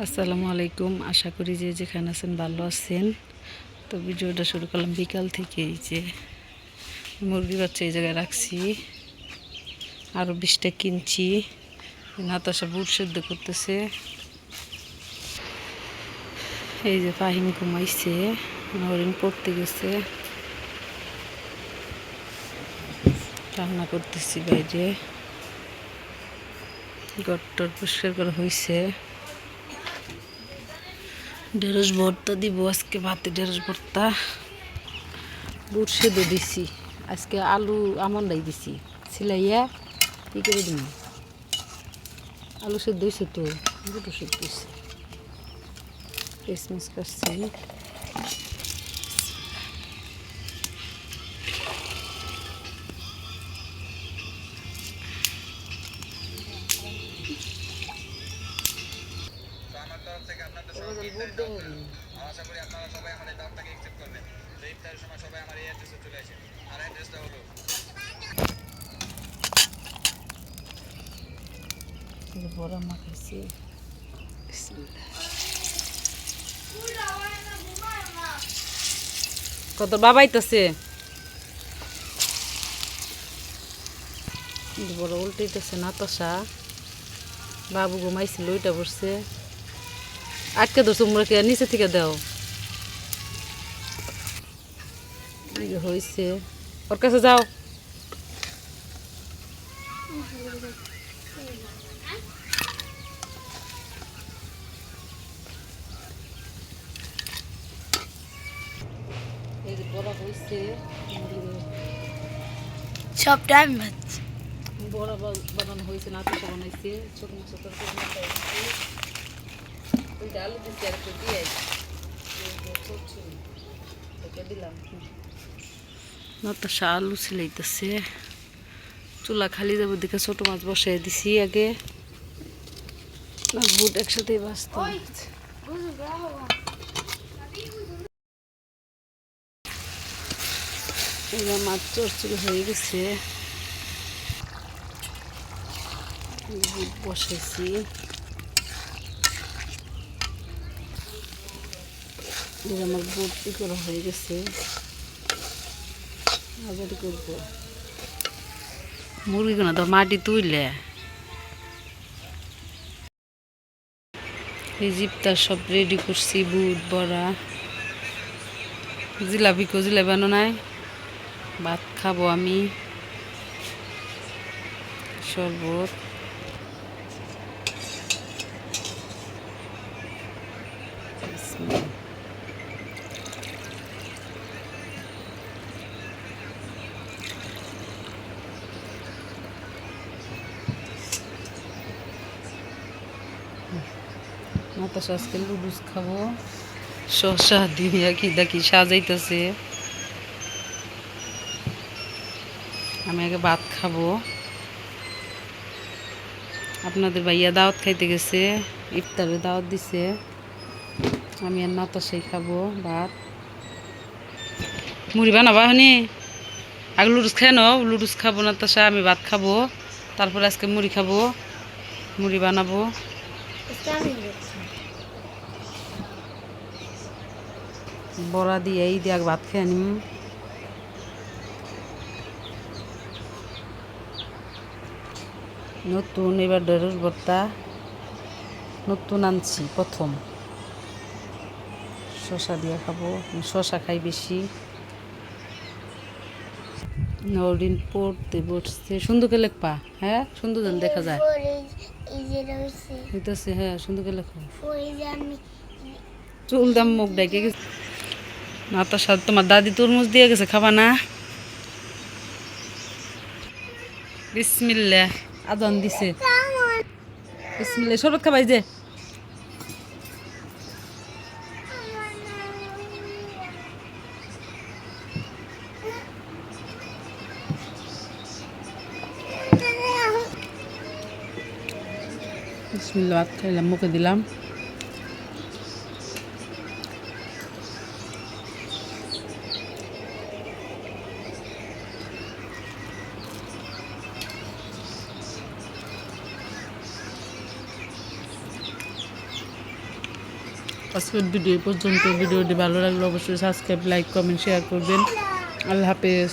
আসসালামু আলাইকুম। আশা করি যে যেখানে আছেন ভালো আছেন। তো ভিডিওটা শুরু করলাম বিকাল থেকে এই যে মুরগি বাচ্চা এই জায়গায় রাখছি। আরও বিষটা কিনছি। নাতাশা বুট সেদ্ধ করতেছে। এই যে ফাহিম ঘুমাইছে হরিণ পড়তে গেছে। রান্না করতেছি বাইরে। গট্টর পরিষ্কার করা হয়েছে ঢেঁড়স ভর্তা দিব, আজকে ভাতে ঢেঁড়স ভর্তা। বুট সেদ্ধ দিছি, আজকে আলু আমন আমন্ডাই দিছি সিলাইয়া কি করে দিন আলু সেদ্ধ হয়েছে তো বুটো সেদ্ধ হয়েছে কিসমিস কাটছি। ইফতারি দাওয়াত আশা করি আপনারা সবাই আমার এই দাওয়াতটাকে accept করবেন। তো ইফতারের সময় সবাই আমার এই এ চলে আসেন। আর address টা হলো বড় মাখাইছি কত বাবাইতেছে বড় উল্টাইতেছে নাতসা বাবু ঘুমাইছিল ওইটা পড়ছে। আটকে ধরছো তোমরা কে নিচে থেকে দাও। হয়েছে ওর কাছে যাও। এই যে বড় বানানো হয়েছে নাতিসা বানাইছে ছোট মাছ তরকারি ওইটা আলু দিচ্ছি আর একটু দিয়ে দিলাম। নাতাশা আলু ছিলাইতেছে। চুলা খালি যাব দেখে ছোট মাছ বসাই দিছি আগে। বুট একসাথে বাঁচতে। এবার মাছ চরচুর হয়ে গেছে। বুট বসাইছি। যে আমার ই করা হয়ে গেছে। আবার করব। মুরগিগুলো তো মাটি তুইলে। জিপটা সব রেডি করছি, বুট, বড়া। জিলাপি কো জিলাপি বানো নাই। ভাত খাব আমি। শরবত। বিসমিল্লাহ। নাতাশা আজকে লুডুস খাব। শসা দিয়ে কি দেখি সাজাইতেছে। আমি আগে ভাত খাব। আপনাদের ভাইয়া দাওয়াত খাইতে গেছে, ইফতারে দাওয়াত দিছে। আমি আর নাতাশাই খাব ভাত। মুড়ি বানাবা হনি? আগে লুডুস খাই নাও লুডুস খাব নাতাশা, আমি ভাত খাব। তারপরে আজকে মুড়ি খাব, মুড়ি বানাবো। বড়া দিয়ে এই দিয়ে ভাত খেয়ে নিম। নতুন এবার ঢেঁড়স ভর্তা। নতুন আনছি, প্রথম। শশা দিয়ে খাব শশা খাই বেশি। নদিন পড়তে বসছে। সুন্দর কে লেখপা হ্যাঁ? সুন্দর দেখা যায়। হইতেছে হ্যাঁ সুন্দর লেখো। চুল দাম মুখ ডেকে গেছে। না তার সাথে তোমার দাদি তরমুজ দিয়ে গেছে খাবা না? বিসমিল্লা আদন দিছে। বিসমিল্লা শরবত খাবাই যে। বিসমিল্লা ভাত খাইলাম মুখে দিলাম আজকের ভিডিও পর্যন্ত, ভিডিওটি ভালো লাগলে অবশ্যই সাবস্ক্রাইব লাইক কমেন্ট শেয়ার করবেন। আল্লাহ হাফেজ।